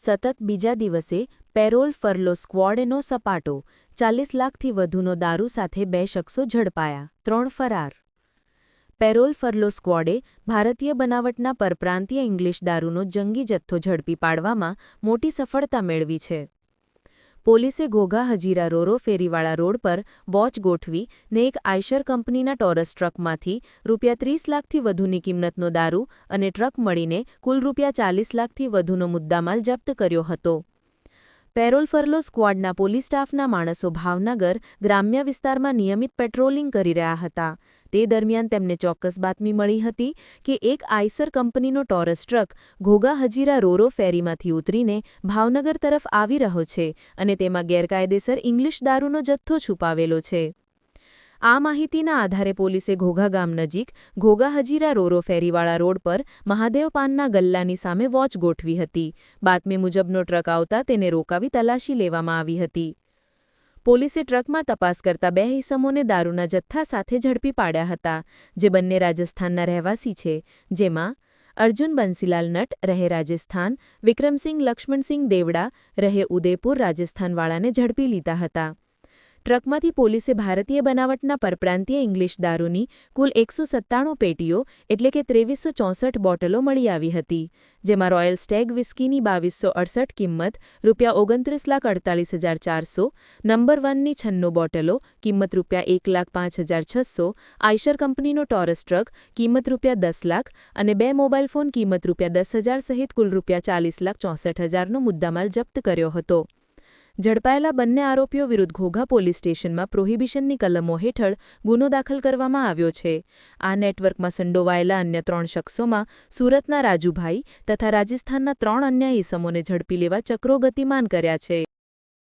સતત બીજા દિવસે પેરોલ ફરલો સ્ક્વોડનો સપાટો ચાલીસ લાખથી વધુનો દારૂ સાથે બે શખ્સો ઝડપાયા. ત્રણ ફરાર. પેરોલ ફરલો સ્ક્વોડે ભારતીય બનાવટના પરપ્રાંતીય ઇંગ્લિશ દારૂનો જંગી જથ્થો ઝડપી પાડવામાં મોટી સફળતા મેળવી છે. પોલીસે ઘોઘા, હજીરા રોરો, ફેરીવાળા રોડ પર વોચ ગોઠવી ને એક આયશર કંપનીના ટોરસ ટ્રકમાંથી રૂપિયા ત્રીસ લાખથી વધુની કિંમતનો દારૂ અને ટ્રક મળીને કુલ રૂપિયા ચાલીસ લાખથી વધુનો મુદ્દામાલ જપ્ત કર્યો હતો. પેરોલ ફરલો સ્ક્વોડના પોલીસ સ્ટાફના માણસો ભાવનગર ગ્રામ્ય વિસ્તારમાં નિયમિત પેટ્રોલિંગ કરી રહ્યા હતા. તે દરમિયાન તેમને ચોક્કસ બાતમી મળી હતી કે એક આઈસર કંપનીનો Taurus truck Ghogha Hazira roro ફેરીમાંથી ઉતરીને ભાવનગર તરફ આવી રહ્યો છે અને તેમાં ગેરકાયદેસર ઇંગ્લિશ દારૂનો જથ્થો છુપાવેલો છે. આ માહિતીના આધારે પોલીસે ઘોઘા ગામ નજીક ઘોઘા હજીરા રોરો ફેરીવાળા રોડ પર મહાદેવ પાનના ગલ્લાની સામે વોચ ગોઠવી હતી. બાતમી મુજબનો ટ્રક આવતા તેને રોકાવી તલાશી લેવામાં આવી હતી. પોલીસે ટ્રકમાં તપાસ કરતા બે હિસમોને દારૂના જથ્થા સાથે ઝડપી પાડ્યા હતા, જે બંને રાજસ્થાનના રહેવાસી છે, જેમાં અર્જુન બંસીલાલ નટ રહે રાજસ્થાન, વિક્રમસિંહ લક્ષ્મણસિંહ દેવડા રહે ઉદેપુર રાજસ્થાનવાળાને ઝડપી લીધા હતા. ટ્રકમાંથી પોલીસે ભારતીય બનાવટના પરપ્રાંતીય ઇંગ્લિશ દારૂની કુલ એકસો સત્તાણું પેટીઓ, એટલે કે ત્રેવીસો ચોસઠ બોટલો મળી આવી હતી, જેમાં રોયલ સ્ટેગ વિસ્કીની બાવીસો અડસઠ કિંમત, રૂપિયા ઓગણત્રીસ લાખ અડતાલીસ હજાર ચારસો, નંબર વનની છન્નું બોટલો, કિંમત રૂપિયા એક લાખ પાંચ હજાર છસો, આઈશર કંપનીનો ટોરસ ટ્રક, કિંમત રૂપિયા દસ લાખ અને બે મોબાઈલ ફોન, કિંમત રૂપિયા દસ હજાર સહિત કુલ રૂપિયા ચાલીસ લાખ ચોસઠ હજારનો મુદ્દામાલ જપ્ત કર્યો હતો. ઝડપાયેલા બંને આરોપીઓ વિરુદ્ધ ઘોઘા પોલીસ સ્ટેશનમાં પ્રોહિબિશનની કલમો હેઠળ ગુનો દાખલ કરવામાં આવ્યો છે. આ નેટવર્કમાં સંડોવાયેલા અન્ય ત્રણ શખ્સોમાં સુરતના રાજુભાઈ તથા રાજસ્થાનના ત્રણ અન્ય ઈસમોને ઝડપી લેવા ચક્રો ગતિમાન કર્યા છે.